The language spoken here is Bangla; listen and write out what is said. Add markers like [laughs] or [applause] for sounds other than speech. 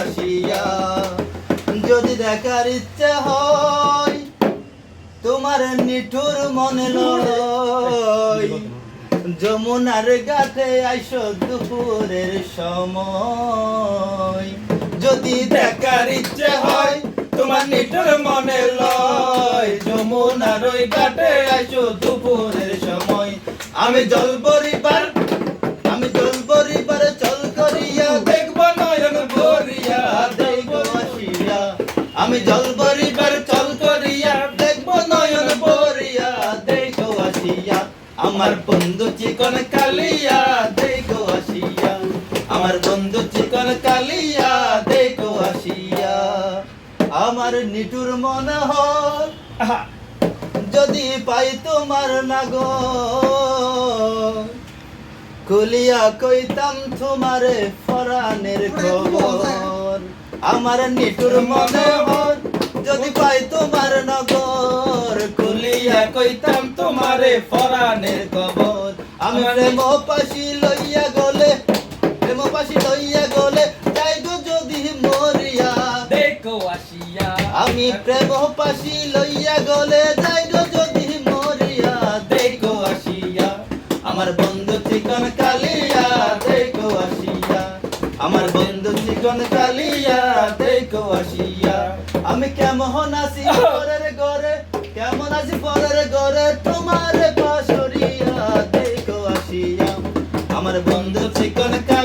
আসিয়া। যদি দেখার হয়, তোমার নিঠুর মনে যমুনার গাতে আইসো দুপুরের সময়। যদি দেখার ইচ্ছে হয়, তোমার নিঠুর মনে লয় যমুনার ওই ঘাটে আইসো দুপুরের সময়। আমি জল আমার বন্ধু চিকন কালিয়া দেখো আসিয়া। আমার বন্ধু চিকন কালিয়া দেখো আসিয়া। আমার নিটুর মনে হয় যদি পাই তোমার নাগর। খুলিয়া কইতাম তোমারে ফরানের খবর। আমার নিটুর মনে কইতাম তোমারে ফরানের খবর আমি প্রেম পাশি লইয়া গলে প্রেম পাশি লইয়া গলে যাই গো যদি মরিয়া। দেখো আসিয়া। আমি প্রেম পাশি লইয়া গলে যাই গো যদি মরিয়া। দেখো আসিয়া। আমার বন্ধু চিকন কালিয়া দেখো আসিয়া। আমার বন্ধু চিকন কালিয়া দেখো আসিয়া। আমি কেমন আছি [laughs] পরের ঘরে কেমন আছি আমার বন্ধু দেখো